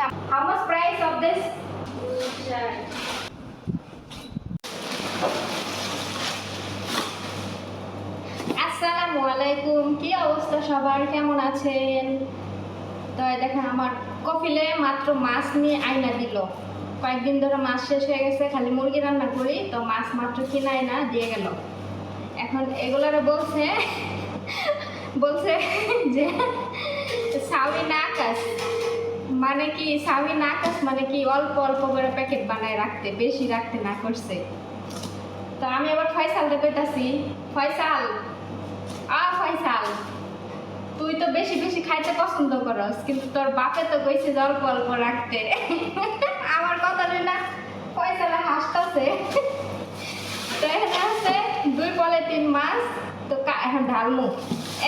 How much price of this? আসসালামু আলাইকুম কি অবস্থা সবার? কেমন আছেন? তো দেখেন, আমার কফিলে মাত্র মাছ নিয়ে আয়না দিল। কয়েকদিন ধরে মাছ শেষ হয়ে গেছে, খালি মুরগি রান্না করি, তো মাছ মাত্র কিনা আয়না দিয়ে গেল। এখন এগুলারে বলছে বলছে যে সাউি নাকাস মানে কি সাউি নাকাস মানে কি অল্প অল্প করে প্যাকেট বানায় রাখতে, বেশি রাখতে না করছে। তো আমি আবার ফয়সালকে কইতাছি, ফয়সাল, আ ফয়সাল, তুই তো বেশি বেশি খাইতে পছন্দ করস, কিন্তু তোর বাপে তো কইছে অল্প অল্প রাখতে। আমার কথা না, ফয়সালে হাসতাছে। তো এখানে আছে দুই পলিথিন মাছ, তো এখন ঢালমু।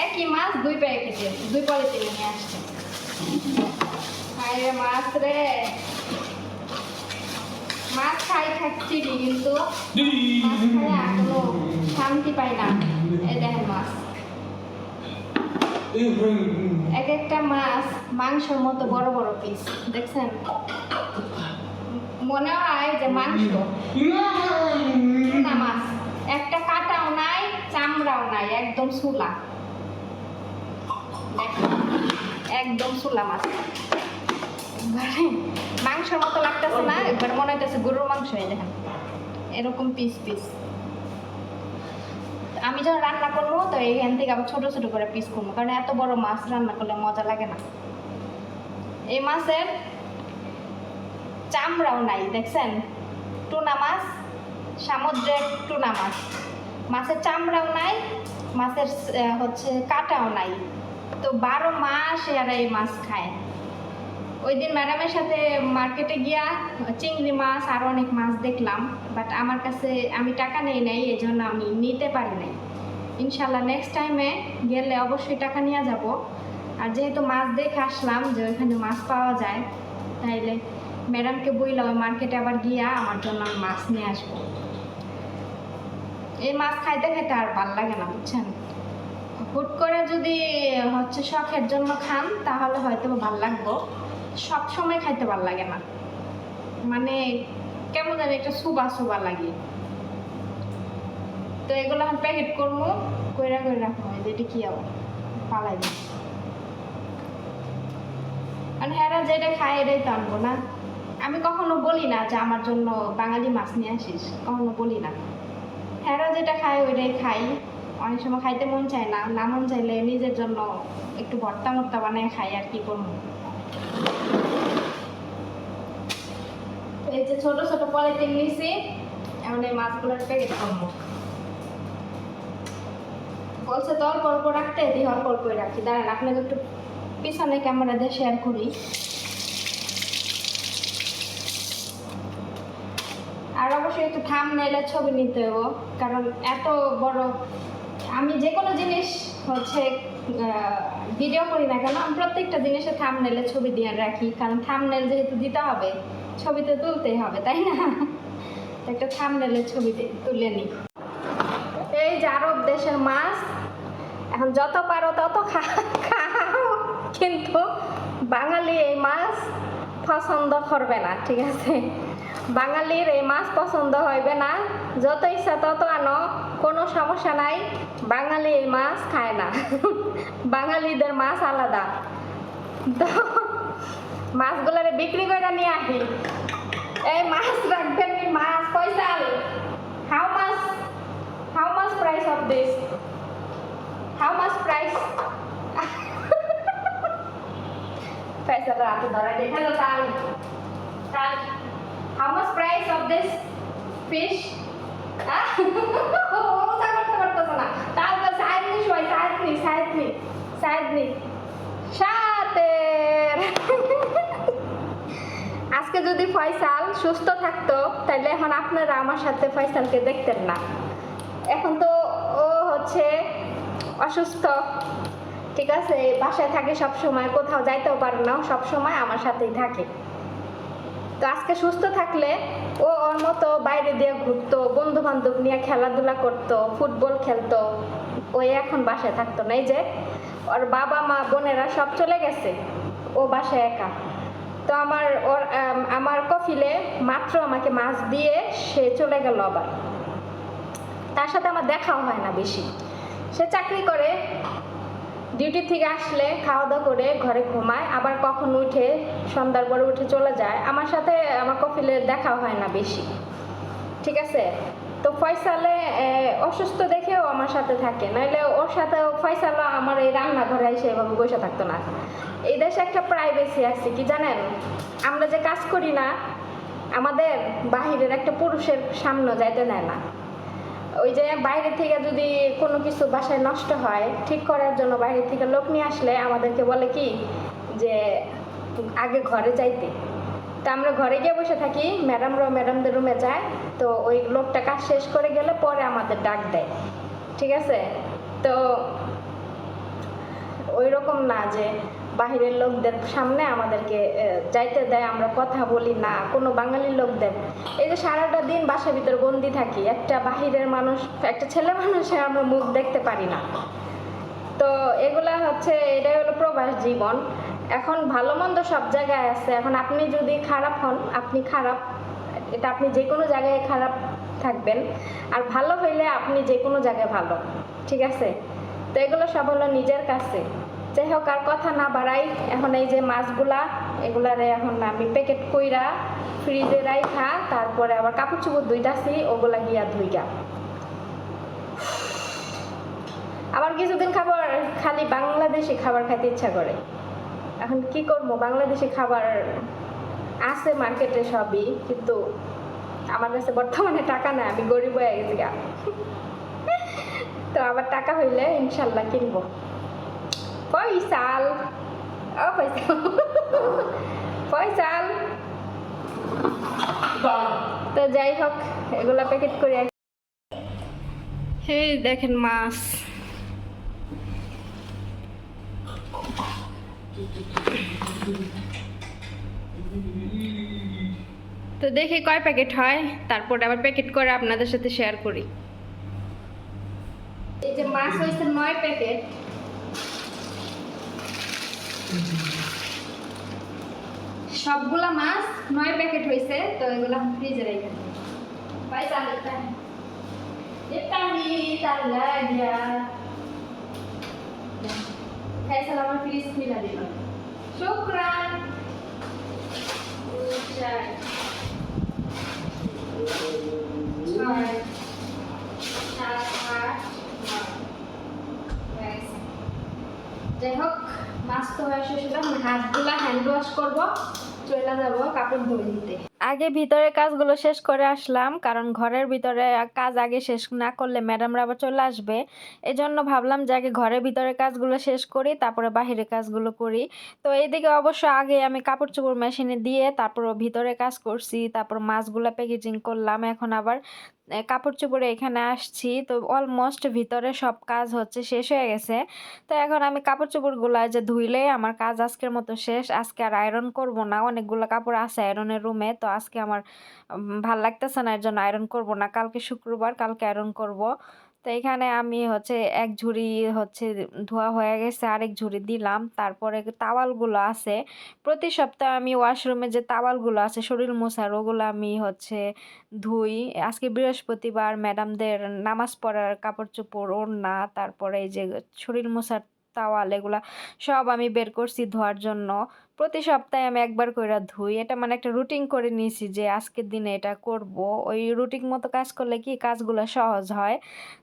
একই মাছ দুই প্যাকেটে, দুই পলিথিনে নিয়ে আসছে। আরে মাছ রে। মাছ খাই খাচ্ছি কিন্তু কোনো শান্তি পাই না। এই দেখেন মাছ। এক একটা মাছ মাংসের মতো বড় বড় পিস দেখছেন? মনে হয় যে মাংস। না মাছ। একটা কাটাও নাই, চামড়াও নাই, একদম সুলা একদম সুলা মাছ। মাংসের মতো লাগতেছে না এবার মনে হইতেছে গরুর মাংস এই দেখেন। এরকম পিস পিস আমি যখন রান্না করব, তো এখান থেকে আবার ছোট ছোট করে পিস করব, কারণ এত বড় মাছ রান্না করলে মজা লাগে না। এই মাছের চামড়াও নাই, দেখছেন? টুনা মাছ, সামুদ্রিক টুনা মাছ। মাছের চামড়াও নাই, মাছের হচ্ছে কাটাও নাই। তো বারো মাস এরা এই মাছ খায়। ওই দিন ম্যাডামের সাথে মার্কেটে গিয়া চিংড়ি মাছ আর অনেক মাছ দেখলাম বাট আমার কাছে আমি টাকা নেই নাই এই জন্য আমি নিতে পারি নাই। ইনশাল্লাহ নেক্সট টাইমে গেলে অবশ্যই টাকা নিয়ে যাব। আর যেহেতু মাছ দেখে আসলাম যে ওইখানে মাছ পাওয়া যায়, তাইলে ম্যাডামকে বইলাম ওই মার্কেটে আবার গিয়া আমার জন্য আমি মাছ নিয়ে আসব। এই মাছ খাইতে খাইতে আর ভালো লাগে না, বুঝছেন? হুট করে যদি হচ্ছে শখের জন্য খান, তাহলে হয়তো ভালো লাগবো। সব সময় খাইতে ভালো লাগে না। মানে কেমন জানি একটা সুবা সুবা লাগে। তো এগুলো আমি প্যাকেট করব কইরা করে রাখব এই যে এটা কি আবার? পালাই দিই আর হ্যাঁ যেটা খায় এটাই তো আনব না। আমি কখনো বলি না যে আমার জন্য বাঙালি মাছ নিয়ে আসিস, কখনো বলি না। হ্যাঁ যেটা খায় ওইটাই খাই। অনেক সময় খাইতে মন চায় না না মন চাইলে নিজের জন্য একটু ভর্তা মর্তা বানায় খাই আর কি করব এই যে ছোট ছোট পলিথিন নিছি এখন এই মাছগুলোর প্যাকেট করব বলছে তো অল্প অল্প রাখতে, দিয়ে অল্প অল্প রাখি। দাঁড়ান, আপনাকে একটু পিছনে ক্যামেরা দিয়ে শেয়ার করি। আর অবশ্যই একটু থাম নাইলে ছবি নিতে হব কারণ এত বড় আমি যে কোনো জিনিস হচ্ছে ভিডিও করি না কেন? আমি প্রত্যেকটা জিনিসে থাম নাইলে ছবি দিয়ে রাখি, কারণ থাম নাইল যেহেতু দিতে হবে, ছবি তো তুলতেই হবে, তাই না? একটা থাম নাইলে ছবি তুলে নিই। এই যে আরব দেশের মাছ, এখন যত পারো তত খাও। কিন্তু বাঙালি এই মাছ পছন্দ করবে না, ঠিক আছে? বাঙালির এই মাছ পছন্দ হইবে না। যত ইচ্ছা তত আনো, কোনো সমস্যা নাই, বাঙালি এই মাছ খায় না। বাঙালিদের মাছ আলাদা। তো মাছগুলারে বিক্রি করে নিয়ে আসি। এই মাছ রাখবেন মাছ পয়সাল how much? How much price of this how much price পয়সা তো আপনি ধরা দেখে তো তাল। Much price of this fish ওটা করতে পারতেছে না তারপর সাইড নি সবাই সাইড নি সাইড নি সাইড নি সাতের আজকে যদি ফয়সাল সুস্থ থাকতো, তাহলে এখন আপনারা আমার সাথে ফয়সালকে দেখতেন না। এখন তো ও হচ্ছে অসুস্থ। ঠিক আছে বাসায় থাকে সব সময় কোথাও যাইতেও পারে না সব সময় আমার সাথেই থাকে। তো আজকে সুস্থ থাকলে ও ওর মতো বাইরে দিয়ে ঘুরতো বন্ধু বান্ধব নিয়ে খেলাধুলা করতো, ফুটবল খেলতো। ওই এখন বাসায় থাকতো না। এই যে, ওর বাবা মা বোনেরা সব চলে গেছে। ও বাসায় একা। তো আমার ওর আমার কফিলে মাত্র আমাকে মাছ দিয়ে সে চলে গেল আবার। তার সাথে আমার দেখাও হয় না বেশি। সে চাকরি করে, ডিউটি থেকে আসলে খাওয়া দাওয়া করে ঘরে ঘুমায়, আবার কখন উঠে সন্ধ্যার পরে উঠে চলে যায়। আমার সাথে আমার কফিলে দেখাও হয় না বেশি। ঠিক আছে? তো ফয়সালে অসুস্থ দেখেও আমার সাথে থাকে। নাহলে ওর সাথে ফয়সালা আমার এই রান্নাঘরে এসে এভাবে বসে থাকতো না। এই দেশে একটা প্রাইভেসি আছে কি জানেন? আমরা যে কাজ করি না, আমাদের বাহিরের একটা পুরুষের সামনে যাইতে নেয় না। ওই যে বাইরে থেকে যদি কোনো কিছু বাসায় নষ্ট হয়, ঠিক করার জন্য বাইরে থেকে লোক নিয়ে আসলে আমাদেরকে বলে কি যে, আগে ঘরে যাইতে। তো আমরা ঘরে গিয়ে বসে থাকি ম্যাডামরাও ম্যাডামদের রুমে যায়, তো ওই লোকটা কাজ শেষ করে গেলে পরে আমাদের ডাক দেয়, ঠিক আছে? তো ওই রকম না যে বাহিরের লোকদের সামনে আমাদেরকে যাইতে দেয়, আমরা কথা বলি না, কোনো বাঙালির লোকদের। এই যে সারাটা দিন বাসার ভিতরে বন্দি থাকি, একটা বাহিরের মানুষ, একটা ছেলে মানুষের আমরা মুখ দেখতে পারি না। তো এগুলা হচ্ছে, এটাই হলো প্রবাস জীবন। এখন ভালো মন্দ সব জায়গায় আছে। এখন আপনি যদি খারাপ হন, আপনি খারাপ, এটা আপনি যে কোনো জায়গায় খারাপ থাকবেন। আর ভালো হইলে আপনি যে কোনো জায়গায় ভালো, ঠিক আছে? তো এগুলো সব হলো নিজের কাছে। যাই হোক, আর কথা না বাড়াই, এখন এই যে মাছগুলা, এগুলারে এখন আমি প্যাকেট কইরা ফ্রিজে রাইখা, তারপরে আবার কাপড় চোপড় ধুইতাছি ওগুলা গিয়া ধুইগা। আবার কিছুদিন খাবার, খালি বাংলাদেশি খাবার খাইতে ইচ্ছা করে। এখন কি করব? বাংলাদেশি খাবার আছে মার্কেটে সবই, কিন্তু আমার কাছে বর্তমানে টাকা নাই, আমি গরিব হয়ে গেছি গা। তো আবার টাকা হইলে ইনশাল্লাহ কিনবো। পয়সাল ও পয়সা পয়সাল তো যাই হোক, এগুলা প্যাকেট করে এই দেখেন মাছ। তো দেখি কয় প্যাকেট হয়, তারপর আবার প্যাকেট করে আপনাদের সাথে শেয়ার করি। এই যে মাছ হয়েছে নয় প্যাকেট। সবগুলা মাছ নয় প্যাকেট হয়েছে, তো এগুলা ফ্রিজে রেখে দিই। পয়সা দিতে এটা আমি তার লাগিয়া ফেসল আমার ফ্রিজ খুলে দিল শুক্রান চার ছয় সাত আট নয় ব্যাস। যাই হোক মাছ তো হয়ে শেষ হলো আমি হাতগুলা হ্যান্ড ওয়াশ করব। চলে যাব কাপড় দিতে। আগে ভিতরে কাজগুলো শেষ করে আসলাম, কারণ ঘরের ভিতরে কাজ আগে শেষ না করলে ম্যাডামরা আবার চলে আসবে। এই জন্য ভাবলাম যে আগে ঘরের ভিতরে কাজগুলো শেষ করি, তারপরে বাহিরে কাজগুলো করি। তো এইদিকে অবশ্য আগে আমি কাপড় চোপড় মেশিনে দিয়ে তারপর ভিতরে কাজ করছি, তারপর মাছগুলো প্যাকেজিং করলাম, এখন আবার কাপড় চোপড়ে এখানে আসছি। তো অলমোস্ট ভিতরে সব কাজ হচ্ছে, শেষ হয়ে গেছে। তো এখন আমি কাপড় চোপড়গুলো যে ধুইলে আমার কাজ আজকের মতো শেষ। আজকে আর আয়রন করব না। অনেকগুলো কাপড় আছে আয়রনের রুমে তো আজকে আমার ভালো লাগতেছে না, এর জন্য আয়রন করব না। কালকে শুক্রবার কালকে আয়রন করব। তো এখানে আমি হচ্ছে এক ঝুড়ি হচ্ছে ধোয়া হয়ে গেছে, আরেক ঝুড়ি দিলাম। তারপরে তাওয়ালগুলো আছে। প্রতি সপ্তাহে আমি ওয়াশরুমে যে তাওয়ালগুলো আছে, শরীর মোছার, ওগুলো আমি হচ্ছে ধুই। আজকে বৃহস্পতিবার, ম্যাডামদের নামাজ পড়ার কাপড় চোপড়, ওড়না, তারপরে এই যে শরীর মোছার তাওয়াল, এগুলা সব আমি বের করছি ধোয়ার জন্য। প্রতি সপ্তাহে আমি একবার করে ধুই। এটা মানে একটা রুটিন করে নিয়েছি যে আজকের দিনে এটা করব। ওই রুটিন মতো কাজ করলে কি কাজগুলো সহজ হয়?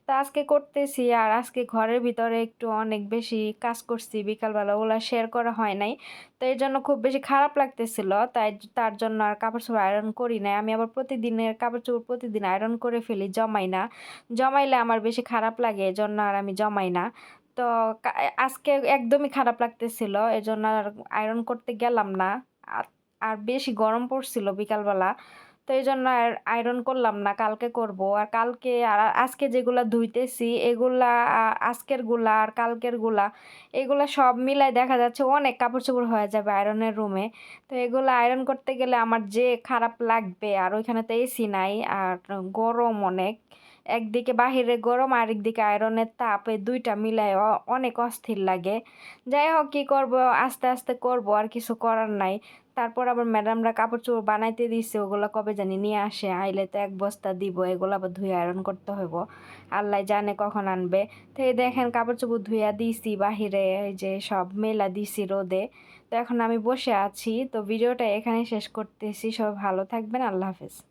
তা আজকে করতেছি আর আজকে ঘরের ভিতরে একটু অনেক বেশি কাজ করছি। বিকালবেলা ওগুলো শেয়ার করা হয় নাই। তো এই জন্য খুব বেশি খারাপ লাগতেছিল। তাই তার জন্য আর কাপড় চোপড় আয়রন করি না আমি আবার প্রতিদিনের কাপড় চোপড় প্রতিদিন আয়রন করে ফেলি, জমাই না। জমাইলে আমার বেশি খারাপ লাগে, এজন্য আর আমি জমাই না। তো আজকে একদমই খারাপ লাগতেছিল, এজন্য আর আয়রন করতে গেলাম না। আর বেশি গরম পড়ছিল বিকালবেলা, তো এই জন্য আর আয়রন করলাম না, কালকে করব। আর কালকে, আর আজকে যেগুলা ধুইতেছি, এগুলা আজকেরগুলা আর কালকেরগুলা, এগুলা সব মিলাই দেখা যাচ্ছে অনেক কাপড় চোপড় হয়ে যাবে আয়রনের রুমে তো এগুলো আয়রন করতে গেলে আমার যে খারাপ লাগবে, আর ওইখানে তো এসি নাই, আর গরম অনেক। একদিকে বাহিরে গরম, আরেকদিকে আয়রনের তাপ, এই দুইটা মিলায় অনেক অস্থির লাগে। যাই হোক, কী করব? আস্তে আস্তে করব, আর কিছু করার নাই। তারপর আবার ম্যাডামরা কাপড় চোপড় বানাইতে দিচ্ছে ওগুলো কবে জানি নিয়ে আসে। আইলে তো এক বস্তা দিব, এগুলো আবার ধুয়ে আয়রন করতে হইব। আল্লাহ জানে কখন আনবে। তো এই দেখেন কাপড় চোপড় ধুইয়া দিছি, বাহিরে এই যে সব মেলা দিছি রোদে। তো এখন আমি বসে আছি। তো ভিডিওটা এখানে শেষ করতেছি। সবাই ভালো থাকবেন। আল্লাহ হাফেজ।